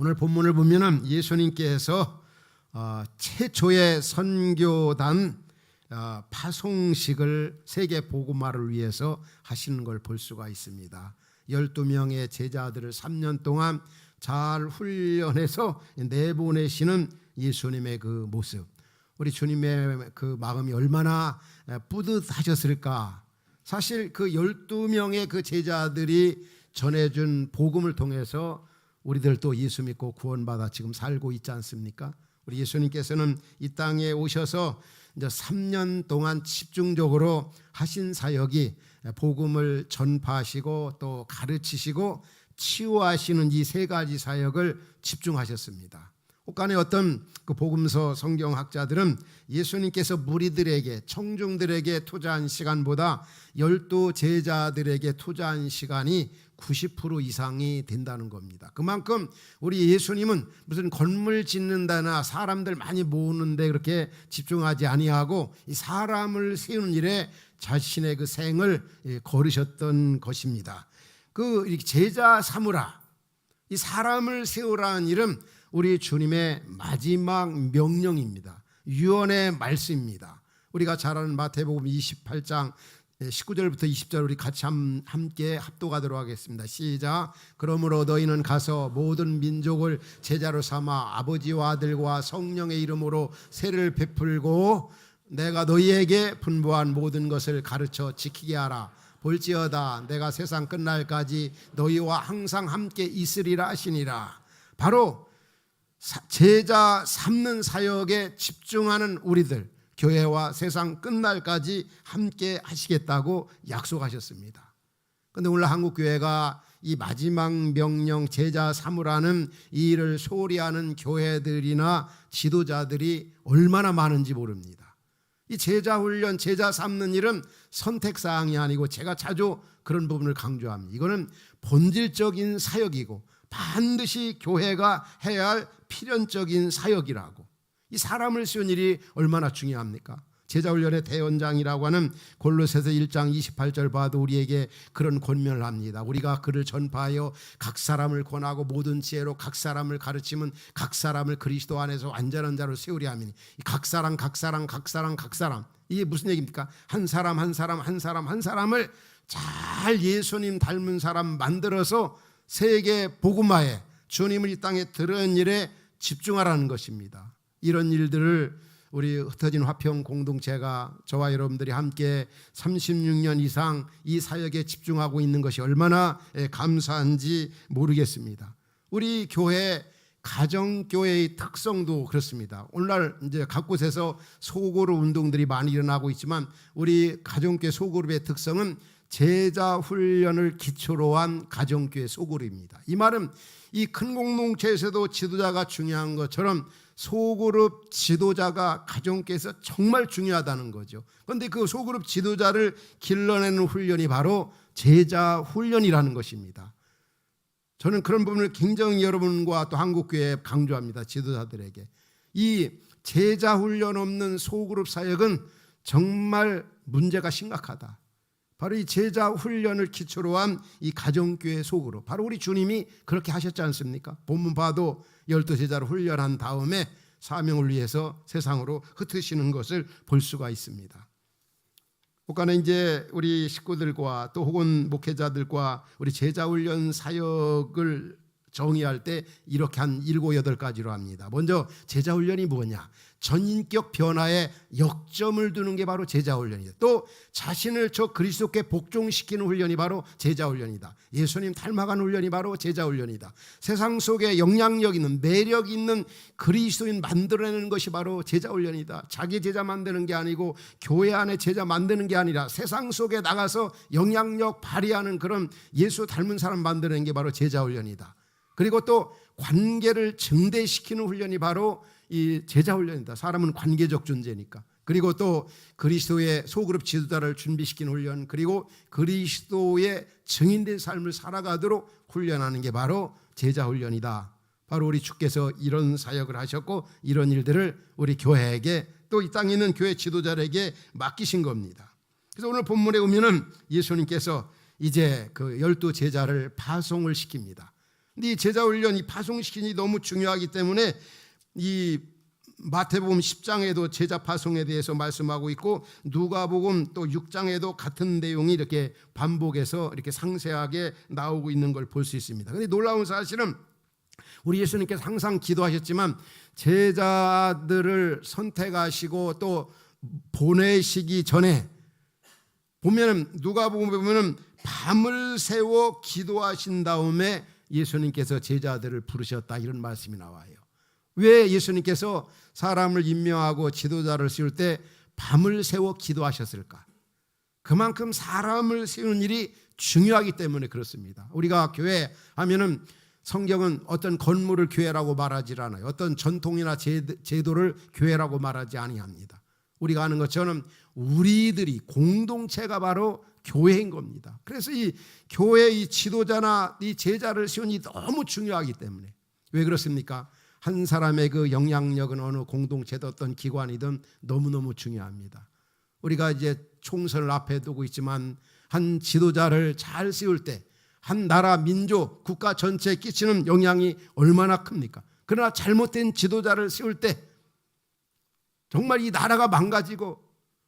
오늘 본문을 보면은 예수님께서 어, 최초의 선교단 어, 파송식을 세계 복음화를 위해서 하시는 걸 볼 수가 있습니다. 12명의 제자들을 3년 동안 잘 훈련해서 내보내시는 예수님의 그 모습. 우리 주님의 그 마음이 얼마나 뿌듯하셨을까. 사실 그 12명의 그 제자들이 전해준 복음을 통해서 우리들 또 예수 믿고 구원받아 지금 살고 있지 않습니까? 우리 예수님께서는 이 땅에 오셔서 이제 3년 동안 집중적으로 하신 사역이 복음을 전파하시고 또 가르치시고 치유하시는 이 세 가지 사역을 집중하셨습니다. 혹간의 어떤 그 복음서 성경학자들은 예수님께서 무리들에게 청중들에게 투자한 시간보다 열두 제자들에게 투자한 시간이 90% 이상이 된다는 겁니다. 그만큼 우리 예수님은 무슨 건물 짓는다나 사람들 많이 모으는데 그렇게 집중하지 아니하고 이 사람을 세우는 일에 자신의 그 생을 걸으셨던 것입니다. 그 제자 삼으라 이 사람을 세우라는 일은 우리 주님의 마지막 명령입니다. 유언의 말씀입니다. 우리가 잘 아는 마태복음 28장 19절부터 20절 우리 같이 함께 합독하도록 하겠습니다. 시작. 그러므로 너희는 가서 모든 민족을 제자로 삼아 아버지와 아들과 성령의 이름으로 세를 베풀고 내가 너희에게 분부한 모든 것을 가르쳐 지키게 하라. 볼지어다 내가 세상 끝날까지 너희와 항상 함께 있으리라 하시니라. 바로 제자 삼는 사역에 집중하는 우리들 교회와 세상 끝날까지 함께 하시겠다고 약속하셨습니다. 근데 오늘 한국 교회가 이 마지막 명령 제자 삼으라는 이 일을 소홀히 하는 교회들이나 지도자들이 얼마나 많은지 모릅니다. 이 제자 훈련, 제자 삼는 일은 선택 사항이 아니고 제가 자주 그런 부분을 강조합니다. 이거는 본질적인 사역이고 반드시 교회가 해야 할 필연적인 사역이라고. 이 사람을 씌운 일이 얼마나 중요합니까? 제자훈련의 대원장이라고 하는 골로새서 1장 28절 봐도 우리에게 그런 권면을 합니다. 우리가 그를 전파하여 각 사람을 권하고 모든 지혜로 각 사람을 가르치면 각 사람을 그리스도 안에서 완전한 자로 세우려 하니 각 사람 각 사람 각 사람 각 사람 이게 무슨 얘기입니까? 한 사람 한 사람 한 사람 한 사람을 잘 예수님 닮은 사람 만들어서 세계 복음화에 주님을 이 땅에 들은 일에 집중하라는 것입니다. 이런 일들을 우리 흩어진 화평 공동체가 저와 여러분들이 함께 36년 이상 이 사역에 집중하고 있는 것이 얼마나 감사한지 모르겠습니다. 우리 교회 가정교회의 특성도 그렇습니다. 오늘날 이제 각 곳에서 소그룹 운동들이 많이 일어나고 있지만 우리 가정교회 소그룹의 특성은 제자 훈련을 기초로 한 가정교회 소그룹입니다. 이 말은 이 큰 공동체에서도 지도자가 중요한 것처럼 소그룹 지도자가 가정교회에서 정말 중요하다는 거죠. 그런데 그 소그룹 지도자를 길러내는 훈련이 바로 제자 훈련이라는 것입니다. 저는 그런 부분을 굉장히 여러분과 또 한국교회에 강조합니다. 지도자들에게. 이 제자 훈련 없는 소그룹 사역은 정말 문제가 심각하다. 바로 이 제자 훈련을 기초로 한 이 가정교회 속으로 바로 우리 주님이 그렇게 하셨지 않습니까? 본문 봐도 열두 제자를 훈련한 다음에 사명을 위해서 세상으로 흩으시는 것을 볼 수가 있습니다. 혹가는 이제 우리 식구들과 또 혹은 목회자들과 우리 제자 훈련 사역을 정의할 때 이렇게 한 일곱 여덟 가지로 합니다. 먼저 제자 훈련이 뭐냐? 전인격 변화에 역점을 두는 게 바로 제자 훈련이다. 또 자신을 저 그리스도께 복종시키는 훈련이 바로 제자 훈련이다. 예수님 닮아가는 훈련이 바로 제자 훈련이다. 세상 속에 영향력 있는 매력 있는 그리스도인 만들어내는 것이 바로 제자 훈련이다. 자기 제자 만드는 게 아니고 교회 안에 제자 만드는 게 아니라 세상 속에 나가서 영향력 발휘하는 그런 예수 닮은 사람 만드는 게 바로 제자 훈련이다. 그리고 또 관계를 증대시키는 훈련이 바로 이 제자 훈련이다. 사람은 관계적 존재니까. 그리고 또 그리스도의 소그룹 지도자를 준비시키는 훈련, 그리고 그리스도의 증인된 삶을 살아가도록 훈련하는 게 바로 제자 훈련이다. 바로 우리 주께서 이런 사역을 하셨고 이런 일들을 우리 교회에게 또 이 땅에 있는 교회 지도자에게 맡기신 겁니다. 그래서 오늘 본문에 보면은 예수님께서 이제 그 열두 제자를 파송을 시킵니다. 근데 이 제자 훈련 이 파송시킨이 너무 중요하기 때문에 이 마태복음 10장에도 제자 파송에 대해서 말씀하고 있고 누가복음 또 6장에도 같은 내용이 이렇게 반복해서 이렇게 상세하게 나오고 있는 걸 볼 수 있습니다. 근데 놀라운 사실은 우리 예수님께서 항상 기도하셨지만 제자들을 선택하시고 또 보내시기 전에 보면은 누가복음 보면은 밤을 새워 기도하신 다음에 예수님께서 제자들을 부르셨다 이런 말씀이 나와요. 왜 예수님께서 사람을 임명하고 지도자를 세울 때 밤을 새워 기도하셨을까? 그만큼 사람을 세우는 일이 중요하기 때문에 그렇습니다. 우리가 교회 하면은 성경은 어떤 건물을 교회라고 말하지 않아요. 어떤 전통이나 제도를 교회라고 말하지 아니합니다. 우리가 아는 것처럼 우리들이 공동체가 바로 교회인 겁니다. 그래서 이 교회 이 지도자나 이 제자를 세우니 너무 중요하기 때문에 왜 그렇습니까? 한 사람의 그 영향력은 어느 공동체든 어떤 기관이든 너무너무 중요합니다. 우리가 이제 총선을 앞에 두고 있지만 한 지도자를 잘 세울 때 한 나라, 민족, 국가 전체에 끼치는 영향이 얼마나 큽니까? 그러나 잘못된 지도자를 세울 때 정말 이 나라가 망가지고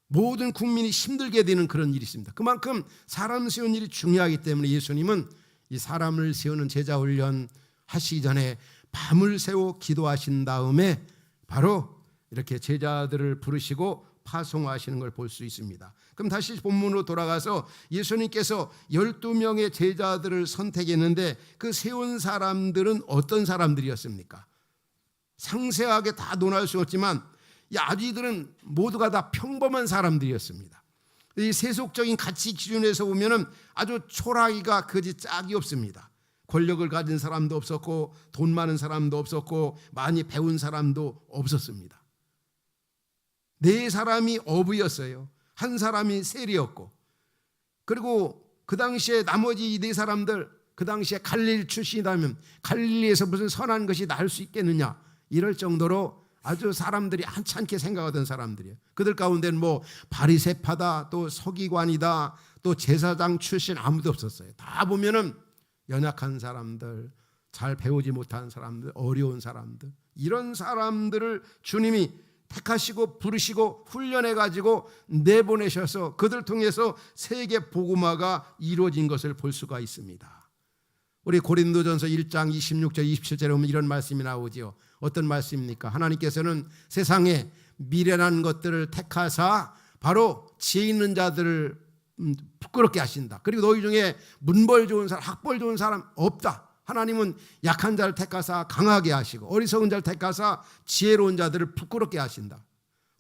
모든 국민이 힘들게 되는 그런 일이 있습니다. 그만큼 사람 세우는 일이 중요하기 때문에 예수님은 이 사람을 세우는 제자 훈련 하시기 전에 밤을 새워 기도하신 다음에 바로 이렇게 제자들을 부르시고 파송하시는 걸 볼 수 있습니다. 그럼 다시 본문으로 돌아가서 예수님께서 12명의 제자들을 선택했는데 그 세운 사람들은 어떤 사람들이었습니까? 상세하게 다 논할 수 없지만 이 아지들은 모두가 다 평범한 사람들이었습니다. 이 세속적인 가치 기준에서 보면은 아주 초라하기가 그지 짝이 없습니다. 권력을 가진 사람도 없었고 돈 많은 사람도 없었고 많이 배운 사람도 없었습니다. 네 사람이 어부였어요. 한 사람이 세리였고 그리고 그 당시에 나머지 네 사람들 그 당시에 갈릴 출신이라면 갈릴리에서 무슨 선한 것이 날수 있겠느냐 이럴 정도로 아주 사람들이 한찮게 생각하던 사람들이에요. 그들 가운데는 뭐 바리새파다 또 서기관이다 또 제사장 출신 아무도 없었어요. 다 보면은 연약한 사람들, 잘 배우지 못한 사람들, 어려운 사람들 이런 사람들을 주님이 택하시고 부르시고 훈련해 가지고 내보내셔서 그들 통해서 세계 복음화가 이루어진 것을 볼 수가 있습니다. 우리 고린도전서 1장 26절 27절에 보면 이런 말씀이 나오지요. 어떤 말씀입니까? 하나님께서는 세상에 미련한 것들을 택하사 바로 지혜 있는 자들을 음, 부끄럽게 하신다. 그리고 너희 중에 문벌 좋은 사람, 학벌 좋은 사람 없다. 하나님은 약한 자를 택하사 강하게 하시고 어리석은 자를 택하사 지혜로운 자들을 부끄럽게 하신다.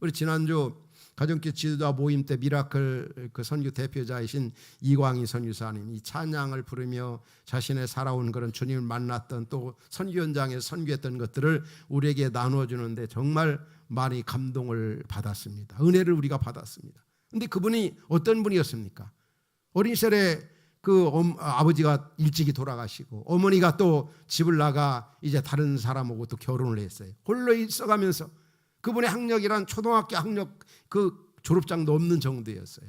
우리 지난주 가정교 지도자 모임 때 미라클 그 선교 대표자이신 이광희 선교사님 이 찬양을 부르며 자신의 살아온 그런 주님을 만났던 또 선교 현장에 선교했던 것들을 우리에게 나누어 주는데 정말 많이 감동을 받았습니다. 은혜를 우리가 받았습니다. 근데 그분이 어떤 분이었습니까? 어린 시절에 그 아버지가 일찍이 돌아가시고 어머니가 또 집을 나가 이제 다른 사람하고 또 결혼을 했어요. 홀로 있어가면서 그분의 학력이란 초등학교 학력 그 졸업장도 없는 정도였어요.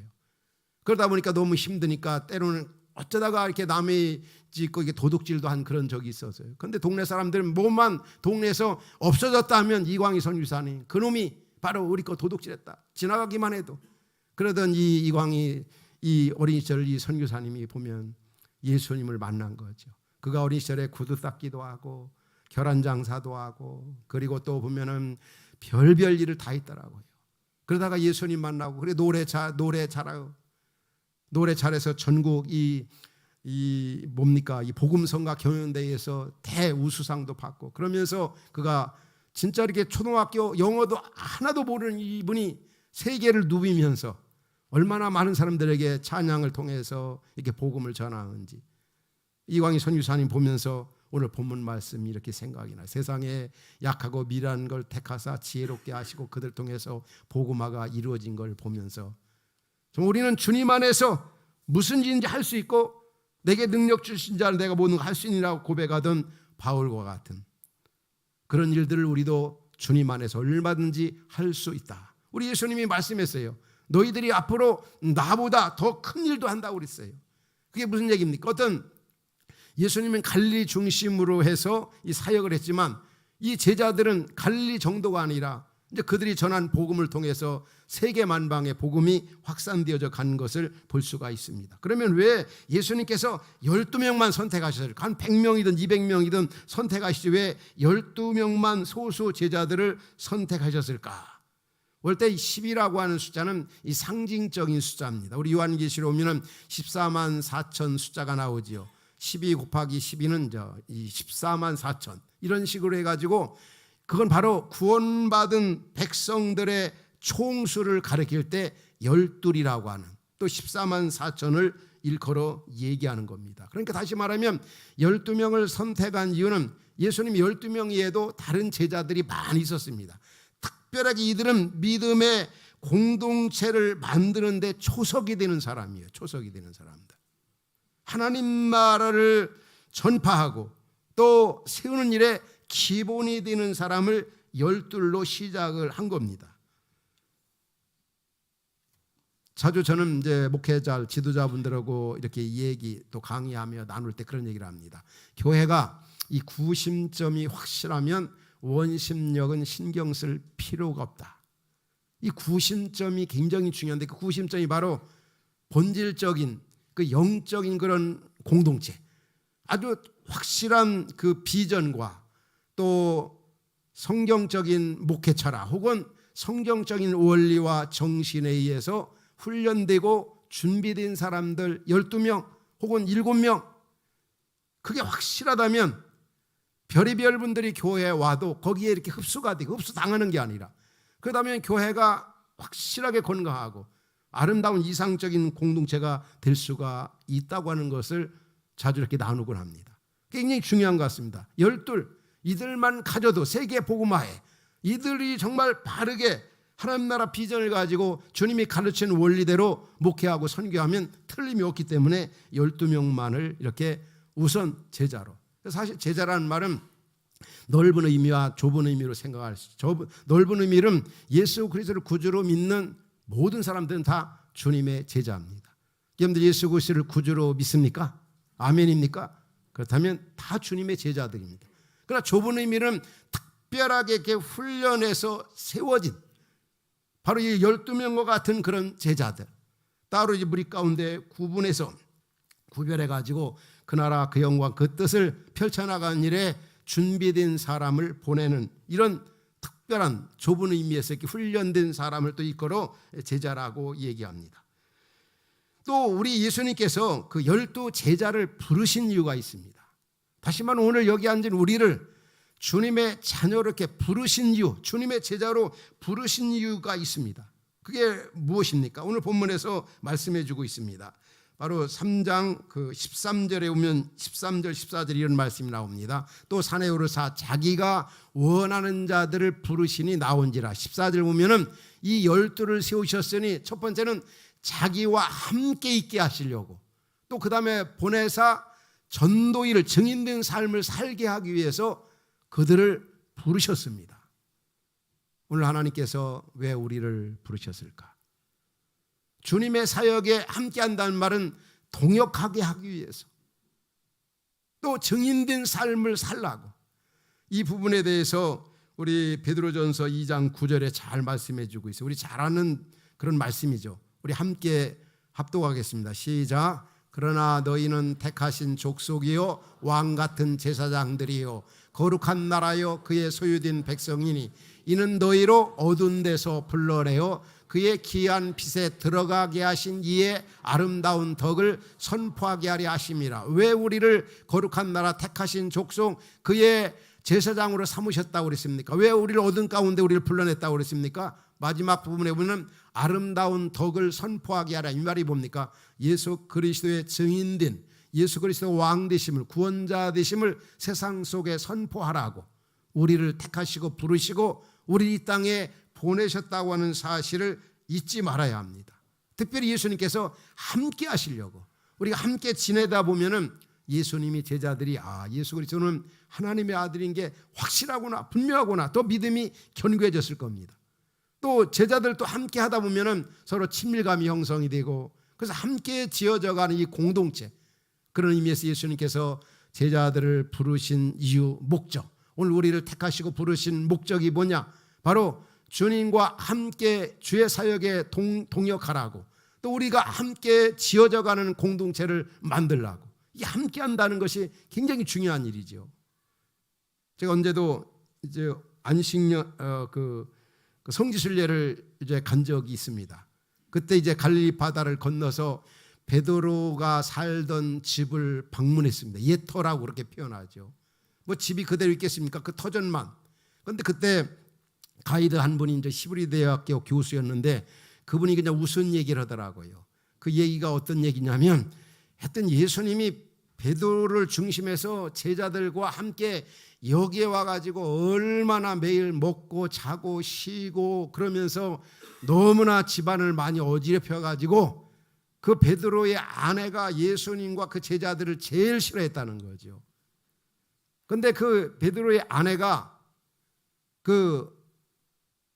그러다 보니까 너무 힘드니까 때로는 어쩌다가 이렇게 남의 짓고 이게 도둑질도 한 그런 적이 있었어요. 근데 동네 사람들은 뭐만 동네에서 없어졌다 하면 이광희 선유사님 그놈이 바로 우리 거 도둑질했다. 지나가기만 해도 그러던 이 이광희 이 어린 시절 이 선교사님이 보면 예수님을 만난 거죠. 그가 어린 시절에 구두 닦기도 하고 결혼 장사도 하고 그리고 또 보면은 별별 일을 다 했더라고요. 그러다가 예수님 만나고 그래 노래 잘 노래 잘하고 노래 잘해서 전국 이, 이 뭡니까? 이 복음성가 경연대회에서 대우수상도 받고 그러면서 그가 진짜 이렇게 초등학교 영어도 하나도 모르는 이분이 세계를 누비면서 얼마나 많은 사람들에게 찬양을 통해서 이렇게 복음을 전하는지. 이광희 선유사님 보면서 오늘 본문 말씀이 이렇게 생각이 나. 세상에 약하고 미련한 걸 택하사 지혜롭게 하시고 그들 통해서 복음화가 이루어진 걸 보면서 우리는 주님 안에서 무슨 일인지 할 수 있고 내게 능력 주신 자를 내가 모든 걸 할 수 있느라고 고백하던 바울과 같은 그런 일들을 우리도 주님 안에서 얼마든지 할 수 있다. 우리 예수님이 말씀했어요. 너희들이 앞으로 나보다 더 큰 일도 한다고 그랬어요. 그게 무슨 얘기입니까? 어떤 예수님은 갈리 중심으로 해서 이 사역을 했지만 이 제자들은 갈리 정도가 아니라 이제 그들이 전한 복음을 통해서 세계 만방의 복음이 확산되어져 간 것을 볼 수가 있습니다. 그러면 왜 예수님께서 12명만 선택하셨을까? 한 100명이든 200명이든 선택하시지 왜 12명만 소수 제자들을 선택하셨을까? 원래 10이라고 하는 숫자는 이 상징적인 숫자입니다. 우리 요한계시로 보면은 14만 4천 숫자가 나오지요. 12 곱하기 12는 저이 14만 4천 이런 식으로 해가지고 그건 바로 구원받은 백성들의 총수를 가리킬 때 열둘이라고 하는 또 14만 4천을 일컬어 얘기하는 겁니다. 그러니까 다시 말하면 12명을 선택한 이유는 예수님 12명 이에도 다른 제자들이 많이 있었습니다. 특별하게 이들은 믿음의 공동체를 만드는데 초석이 되는 사람이에요. 초석이 되는 사람들. 하나님 나라를 전파하고 또 세우는 일에 기본이 되는 사람을 열둘로 시작을 한 겁니다. 자주 저는 이제 목회자 지도자분들하고 이렇게 얘기 또 강의하며 나눌 때 그런 얘기를 합니다. 교회가 이 구심점이 확실하면 원심력은 신경 쓸 필요가 없다. 이 구심점이 굉장히 중요한데 그 구심점이 바로 본질적인 그 영적인 그런 공동체 아주 확실한 그 비전과 또 성경적인 목회 철학 혹은 성경적인 원리와 정신에 의해서 훈련되고 준비된 사람들 12명 혹은 7명 그게 확실하다면 별의별 분들이 교회에 와도 거기에 이렇게 흡수가 되고 흡수 당하는 게 아니라 그러다면 교회가 확실하게 건강하고 아름다운 이상적인 공동체가 될 수가 있다고 하는 것을 자주 이렇게 나누곤 합니다. 굉장히 중요한 것 같습니다. 열둘 이들만 가져도 세계 복음화에 이들이 정말 바르게 하나님 나라 비전을 가지고 주님이 가르치는 원리대로 목회하고 선교하면 틀림이 없기 때문에 12명만을 이렇게 우선 제자로. 사실 제자라는 말은 넓은 의미와 좁은 의미로 생각할 수 있죠. 넓은 의미는 예수 그리스도를 구주로 믿는 모든 사람들은 다 주님의 제자입니다. 여러분들 예수 그리스도를 구주로 믿습니까? 아멘입니까? 그렇다면 다 주님의 제자들입니다. 그러나 좁은 의미는 특별하게 이렇게 훈련해서 세워진 바로 이 12명과 같은 그런 제자들. 따로 이제 무리 가운데 구분해서 구별해 가지고 그 나라 그 영광 그 뜻을 펼쳐 나가는 일에 준비된 사람을 보내는 이런 특별한 좁은 의미에서 이렇게 훈련된 사람을 또 이끌어 제자라고 얘기합니다. 또 우리 예수님께서 그 열두 제자를 부르신 이유가 있습니다. 다시 말하면 오늘 여기 앉은 우리를 주님의 자녀로 이렇게 부르신 이유, 주님의 제자로 부르신 이유가 있습니다. 그게 무엇입니까? 오늘 본문에서 말씀해 주고 있습니다. 바로 3장 그 13절에 오면 13절 14절 이런 말씀이 나옵니다. 또 산에 오르사 자기가 원하는 자들을 부르시니 나온지라 14절 보면은 이 열두를 세우셨으니 첫 번째는 자기와 함께 있게 하시려고 또 그다음에 보내사 전도일을 증인된 삶을 살게 하기 위해서 그들을 부르셨습니다. 오늘 하나님께서 왜 우리를 부르셨을까? 주님의 사역에 함께 한다는 말은 동역하게 하기 위해서 또 증인된 삶을 살라고 이 부분에 대해서 우리 베드로전서 2장 9절에 잘 말씀해 주고 있어요. 우리 잘 아는 그런 말씀이죠. 우리 함께 합독하겠습니다. 시작. 그러나 너희는 택하신 족속이요 왕 같은 제사장들이요 거룩한 나라요 그의 소유된 백성이니 이는 너희로 어두운 데서 불러내어 그의 귀한 빛에 들어가게 하신 이의 아름다운 덕을 선포하게 하려 하심이라 왜 우리를 거룩한 나라 택하신 족속 그의 제사장으로 삼으셨다고 그랬습니까? 왜 우리를 어둠 가운데 우리를 불러냈다고 그랬습니까? 마지막 부분에 보면 아름다운 덕을 선포하게 하라 이 말이 뭡니까? 예수 그리스도의 증인된 예수 그리스도 왕 되심을 구원자 되심을 세상 속에 선포하라고 우리를 택하시고 부르시고 우리 이 땅에 보내셨다고 하는 사실을 잊지 말아야 합니다. 특별히 예수님께서 함께 하시려고 우리가 함께 지내다 보면은 예수님이 제자들이 아 예수 그리스도는 하나님의 아들인 게 확실하구나 분명하구나 더 믿음이 견고해졌을 겁니다. 또 제자들도 함께 하다 보면은 서로 친밀감이 형성이 되고 그래서 함께 지어져가는 이 공동체 그런 의미에서 예수님께서 제자들을 부르신 이유, 목적. 오늘 우리를 택하시고 부르신 목적이 뭐냐? 바로 주님과 함께 주의 사역에 동, 동역하라고 또 우리가 함께 지어져 가는 공동체를 만들라고 이 함께 한다는 것이 굉장히 중요한 일이죠. 제가 언제도 이제 안식년 어, 그, 그 성지순례를 이제 간 적이 있습니다. 그때 이제 갈릴리 바다를 건너서 베드로가 살던 집을 방문했습니다. 예터라고 그렇게 표현하죠. 뭐 집이 그대로 있겠습니까? 그 터전만. 그런데 그때 가이드 한 분이 이제 시브리 대학교 교수였는데 그분이 그냥 웃은 얘기를 하더라고요. 그 얘기가 어떤 얘기냐면 하여튼 예수님이 베드로를 중심해서 제자들과 함께 여기에 와가지고 얼마나 매일 먹고 자고 쉬고 그러면서 너무나 집안을 많이 어지럽혀가지고 그 베드로의 아내가 예수님과 그 제자들을 제일 싫어했다는 거죠. 근데 그 베드로의 아내가 그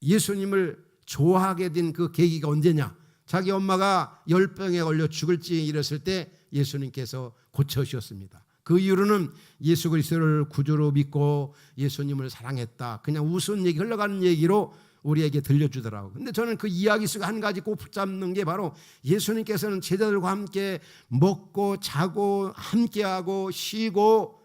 예수님을 좋아하게 된 그 계기가 언제냐? 자기 엄마가 열병에 걸려 죽을지 이랬을 때 예수님께서 고쳐주셨습니다. 그 이유로는 예수 그리스도를 구주로 믿고 예수님을 사랑했다. 그냥 웃은 얘기 흘러가는 얘기로 우리에게 들려주더라고. 근데 저는 그 이야기 속에 한 가지 꼭 붙잡는 게 바로 예수님께서는 제자들과 함께 먹고 자고 함께하고 쉬고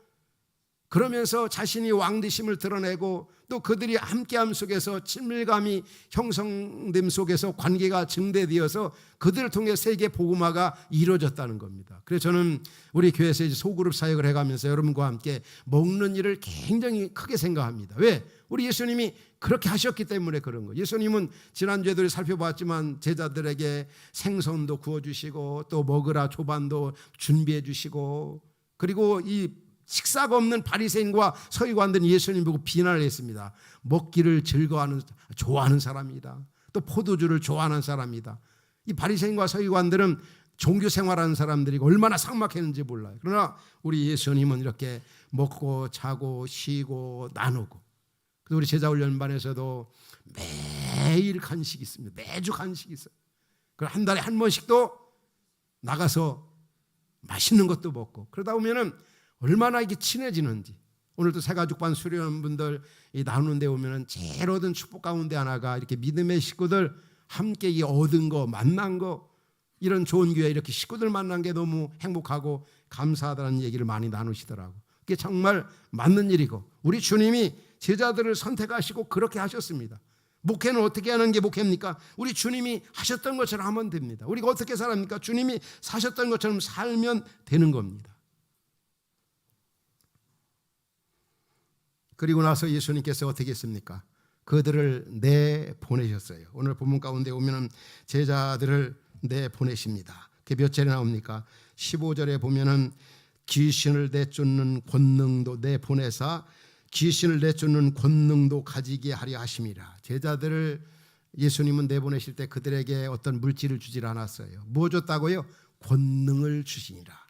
그러면서 자신이 왕 되심을 드러내고 또 그들이 함께함 속에서 친밀감이 형성됨 속에서 관계가 증대되어서 그들을 통해 세계 복음화가 이루어졌다는 겁니다. 그래서 저는 우리 교회에서 이제 소그룹 사역을 해가면서 여러분과 함께 먹는 일을 굉장히 크게 생각합니다. 왜? 우리 예수님이 그렇게 하셨기 때문에 그런 거. 예수님은 지난주에도 살펴봤지만 제자들에게 생선도 구워주시고 또 먹으라 조반도 준비해 주시고 그리고 이 식사가 없는 바리새인과 서기관들은 예수님 보고 비난을 했습니다. 먹기를 즐거워하는 좋아하는 사람이다. 또 포도주를 좋아하는 사람이다. 이 바리새인과 서기관들은 종교 생활하는 사람들이 얼마나 삭막했는지 몰라요. 그러나 우리 예수님은 이렇게 먹고 자고 쉬고 나누고 그래서 우리 제자 훈련반에서도 매일 간식이 있습니다. 매주 간식이 있어요. 그한 럼 달에 한 번씩도 나가서 맛있는 것도 먹고 그러다 보면은 얼마나 이게 친해지는지. 오늘도 새가족반 수련분들 나누는데 오면은 제일 얻은 축복 가운데 하나가 이렇게 믿음의 식구들 함께 이 얻은 거 만난 거 이런 좋은 교회 이렇게 식구들 만난 게 너무 행복하고 감사하다는 얘기를 많이 나누시더라고. 그게 정말 맞는 일이고 우리 주님이 제자들을 선택하시고 그렇게 하셨습니다. 목회는 어떻게 하는 게 목회입니까? 우리 주님이 하셨던 것처럼 하면 됩니다. 우리가 어떻게 살합니까? 주님이 사셨던 것처럼 살면 되는 겁니다. 그리고 나서 예수님께서 어떻게 했습니까? 그들을 내 보내셨어요. 오늘 본문 가운데 오면은 제자들을 내 보내십니다. 그게 몇 절에 나옵니까? 15절에 보면은 귀신을 내쫓는 권능도 내 보내사 귀신을 내쫓는 권능도 가지게 하려 하심이라. 제자들을 예수님은 내보내실 때 그들에게 어떤 물질을 주질 않았어요. 뭐 줬다고요? 권능을 주시니라.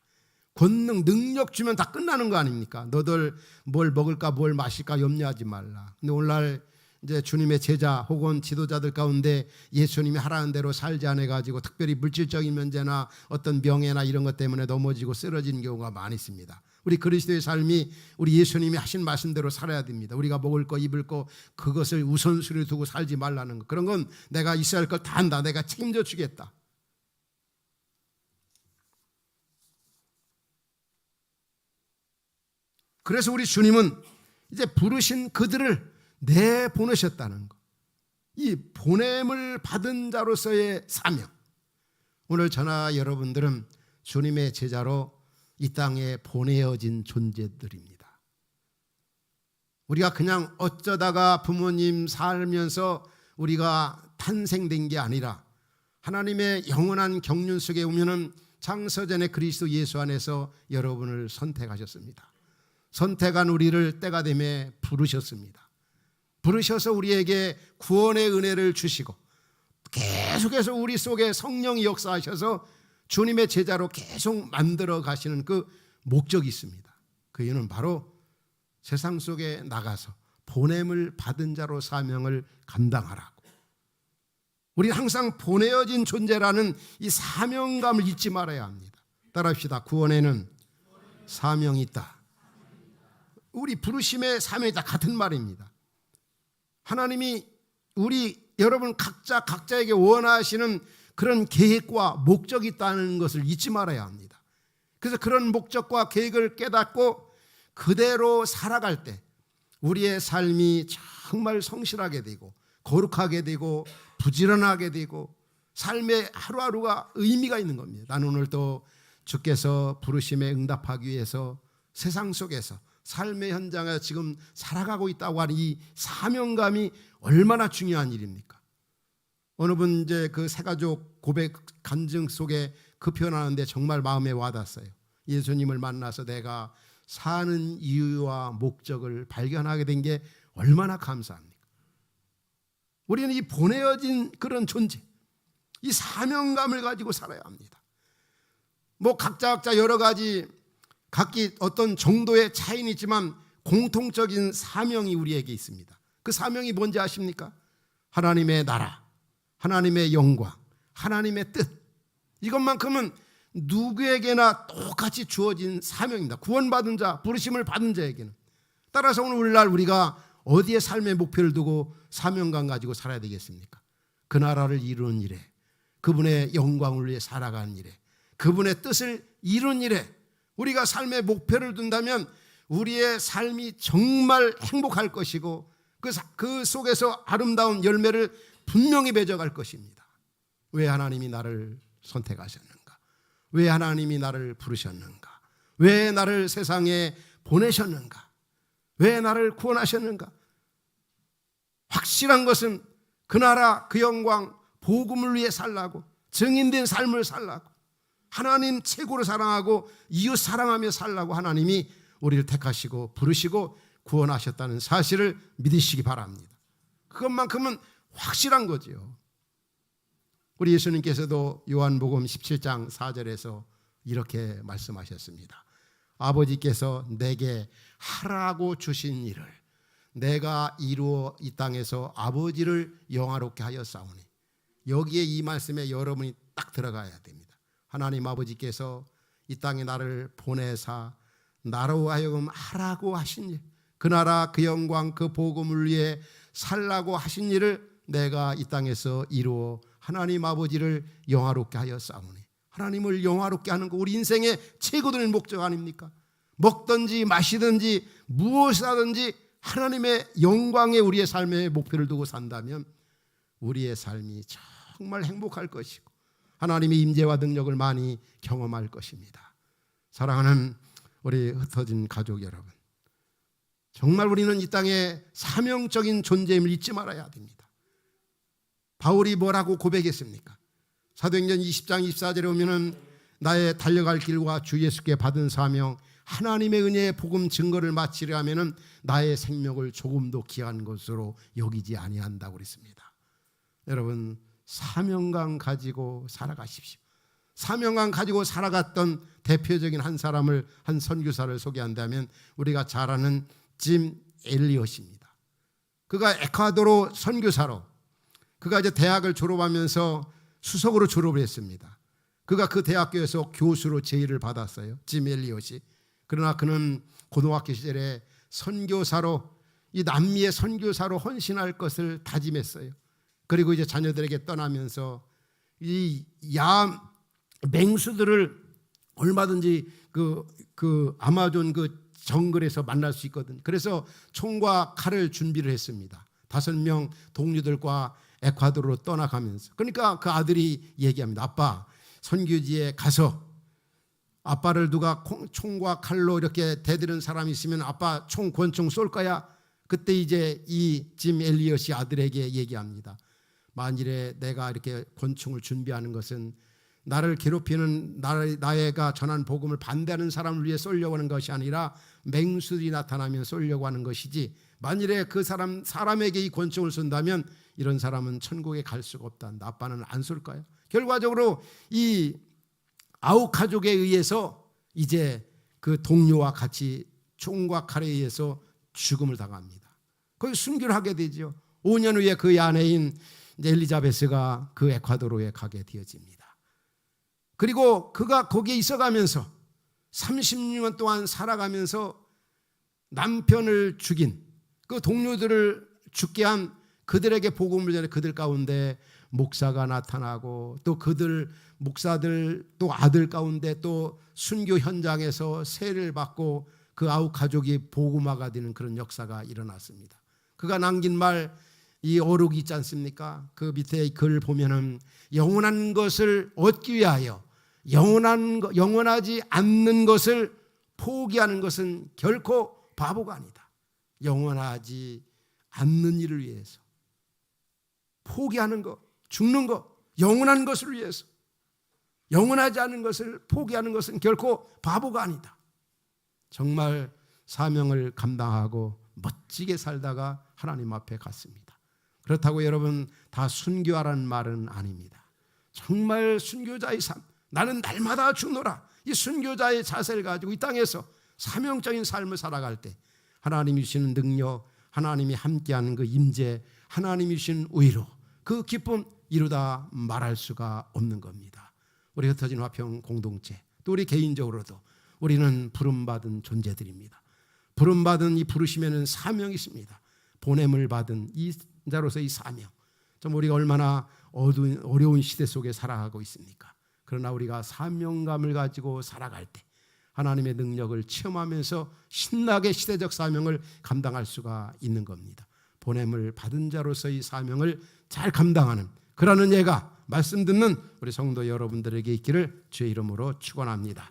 권능, 능력 주면 다 끝나는 거 아닙니까? 너들 뭘 먹을까, 뭘 마실까 염려하지 말라. 근데 오늘날 이제 주님의 제자 혹은 지도자들 가운데 예수님이 하라는 대로 살지 않아 가지고 특별히 물질적인 면제나 어떤 명예나 이런 것 때문에 넘어지고 쓰러지는 경우가 많이 있습니다. 우리 그리스도의 삶이 우리 예수님이 하신 말씀대로 살아야 됩니다. 우리가 먹을 거 입을 거 그것을 우선순위를 두고 살지 말라는 거. 그런 건 내가 있어야 할 걸 다 한다. 내가 책임져 주겠다. 그래서 우리 주님은 이제 부르신 그들을 내 보내셨다는 것. 이 보냄을 받은 자로서의 사명. 오늘 저나 여러분들은 주님의 제자로 이 땅에 보내어진 존재들입니다. 우리가 그냥 어쩌다가 부모님 살면서 우리가 탄생된 게 아니라 하나님의 영원한 경륜 속에 오면은 창서전의 그리스도 예수 안에서 여러분을 선택하셨습니다. 선택한 우리를 때가 되매 부르셨습니다. 부르셔서 우리에게 구원의 은혜를 주시고 계속해서 우리 속에 성령이 역사하셔서 주님의 제자로 계속 만들어 가시는 그 목적이 있습니다. 그 이유는 바로 세상 속에 나가서 보냄을 받은 자로 사명을 감당하라고. 우리 항상 보내어진 존재라는 이 사명감을 잊지 말아야 합니다. 따라합시다. 구원에는 사명이 있다. 우리 부르심의 사명이 다 같은 말입니다. 하나님이 우리 여러분 각자 각자에게 원하시는 그런 계획과 목적이 있다는 것을 잊지 말아야 합니다. 그래서 그런 목적과 계획을 깨닫고 그대로 살아갈 때 우리의 삶이 정말 성실하게 되고 거룩하게 되고 부지런하게 되고 삶의 하루하루가 의미가 있는 겁니다. 나는 오늘 또 주께서 부르심에 응답하기 위해서 세상 속에서 삶의 현장에 지금 살아가고 있다고 하는 이 사명감이 얼마나 중요한 일입니까? 어느 분 이제 그 새가족 고백 간증 속에 그 표현하는데 정말 마음에 와닿았어요. 예수님을 만나서 내가 사는 이유와 목적을 발견하게 된 게 얼마나 감사합니까? 우리는 이 보내어진 그런 존재, 이 사명감을 가지고 살아야 합니다. 뭐 각자 각자 여러 가지 각기 어떤 정도의 차이는 있지만 공통적인 사명이 우리에게 있습니다. 그 사명이 뭔지 아십니까? 하나님의 나라, 하나님의 영광, 하나님의 뜻. 이것만큼은 누구에게나 똑같이 주어진 사명입니다. 구원받은 자, 부르심을 받은 자에게는. 따라서 오늘날 우리가 어디에 삶의 목표를 두고 사명감 가지고 살아야 되겠습니까? 그 나라를 이루는 일에, 그분의 영광을 위해 살아가는 일에, 그분의 뜻을 이루는 일에 우리가 삶의 목표를 둔다면 우리의 삶이 정말 행복할 것이고 그, 사- 그 속에서 아름다운 열매를 분명히 맺어갈 것입니다. 왜 하나님이 나를 선택하셨는가? 왜 하나님이 나를 부르셨는가? 왜 나를 세상에 보내셨는가? 왜 나를 구원하셨는가? 확실한 것은 그 나라, 그 영광, 복음을 위해 살라고 증인된 삶을 살라고 하나님 최고로 사랑하고 이웃 사랑하며 살라고 하나님이 우리를 택하시고 부르시고 구원하셨다는 사실을 믿으시기 바랍니다. 그것만큼은 확실한 거지요. 우리 예수님께서도 요한복음 17장 4절에서 이렇게 말씀하셨습니다. 아버지께서 내게 하라고 주신 일을 내가 이루어 이 땅에서 아버지를 영화롭게 하였사오니 여기에 이 말씀에 여러분이 딱 들어가야 됩니다. 하나님 아버지께서 이 땅에 나를 보내사 나로 하여금 하라고 하신 일, 그 나라 그 영광 그 복음을 위해 살라고 하신 일을 내가 이 땅에서 이루어 하나님 아버지를 영화롭게 하였사오니 하나님을 영화롭게 하는 거 우리 인생의 최고된 목적 아닙니까? 먹든지 마시든지 무엇을 하든지 하나님의 영광에 우리의 삶의 목표를 두고 산다면 우리의 삶이 정말 행복할 것이고 하나님의 임재와 능력을 많이 경험할 것입니다. 사랑하는 우리 흩어진 가족 여러분. 정말 우리는 이 땅에 사명적인 존재임을 잊지 말아야 됩니다. 바울이 뭐라고 고백했습니까? 사도행전 20장 24절에 오면은 나의 달려갈 길과 주 예수께 받은 사명 하나님의 은혜의 복음 증거를 마치려 하면은 나의 생명을 조금도 귀한 것으로 여기지 아니한다고 그랬습니다. 여러분 사명감 가지고 살아가십시오. 사명감 가지고 살아갔던 대표적인 한 사람을 한 선교사를 소개한다면 우리가 잘 아는 짐 엘리엇입니다. 그가 에콰도르 선교사로 그가 이제 대학을 졸업하면서 수석으로 졸업을 했습니다. 그가 그 대학교에서 교수로 제의를 받았어요. 짐 엘리엇이. 그러나 그는 고등학교 시절에 선교사로 이 남미의 선교사로 헌신할 것을 다짐했어요. 그리고 이제 자녀들에게 떠나면서 이 야 맹수들을 얼마든지 그, 그 아마존 그 정글에서 만날 수 있거든. 그래서 총과 칼을 준비를 했습니다. 다섯 명 동료들과 에콰도르로 떠나가면서. 그러니까 그 아들이 얘기합니다. 아빠, 선교지에 가서 아빠를 누가 콩- 총과 칼로 이렇게 대드는 사람이 있으면 아빠 총 권총 쏠 거야. 그때 이제 이 짐 엘리엇이 아들에게 얘기합니다. 만일에 내가 이렇게 권총을 준비하는 것은 나를 괴롭히는 나의, 나의가 전한 복음을 반대하는 사람을 위해 쏠려고 하는 것이 아니라 맹수들이 나타나면 쏠려고 하는 것이지 만일에 그 사람 사람에게 이 권총을 쏜다면 이런 사람은 천국에 갈 수가 없다. 아빠는 안 쏠 거야. 결과적으로 이 아홉 가족에 의해서 이제 그 동료와 같이 총과 칼에 의해서 죽음을 당합니다. 거기 순교를 하게 되죠. 5년 후에 그의 아내인 엘리자베스가 그 에콰도르에 가게 되어집니다. 그리고 그가 거기에 있어가면서 30년 동안 살아가면서 남편을 죽인 그 동료들을 죽게 한 그들에게 복음을 전해 그들 가운데 목사가 나타나고 또 그들 목사들 또 아들 가운데 또 순교 현장에서 세를 받고 그 아홉 가족이 복음화가 되는 그런 역사가 일어났습니다. 그가 남긴 말 이 어록이 있지 않습니까? 그 밑에 글 보면은 영원한 것을 얻기 위하여 영원한 거- 영원하지 않는 것을 포기하는 것은 결코 바보가 아니다. 영원하지 않는 일을 위해서 포기하는 것, 죽는 것, 영원한 것을 위해서 영원하지 않은 것을 포기하는 것은 결코 바보가 아니다. 정말 사명을 감당하고 멋지게 살다가 하나님 앞에 갔습니다. 그렇다고 여러분 다 순교하라는 말은 아닙니다. 정말 순교자의 삶, 나는 날마다 죽노라. 이 순교자의 자세를 가지고 이 땅에서 사명적인 삶을 살아갈 때 하나님이 주시는 능력, 하나님이 함께하는 그 임재, 하나님이 주시는 의로 그 기쁨 이루다 말할 수가 없는 겁니다. 우리 흩어진 화평 공동체 또 우리 개인적으로도 우리는 부름받은 존재들입니다. 부름받은 이 부르심에는 사명이 있습니다. 보냄을 받은 이 자로서 이 사명. 좀 우리가 얼마나 어두운 어려운 시대 속에 살아가고 있습니까? 그러나 우리가 사명감을 가지고 살아갈 때 하나님의 능력을 체험하면서 신나게 시대적 사명을 감당할 수가 있는 겁니다. 보냄을 받은 자로서 이 사명을 잘 감당하는 그러는 예가 말씀 듣는 우리 성도 여러분들에게 있기를 주의 이름으로 축원합니다.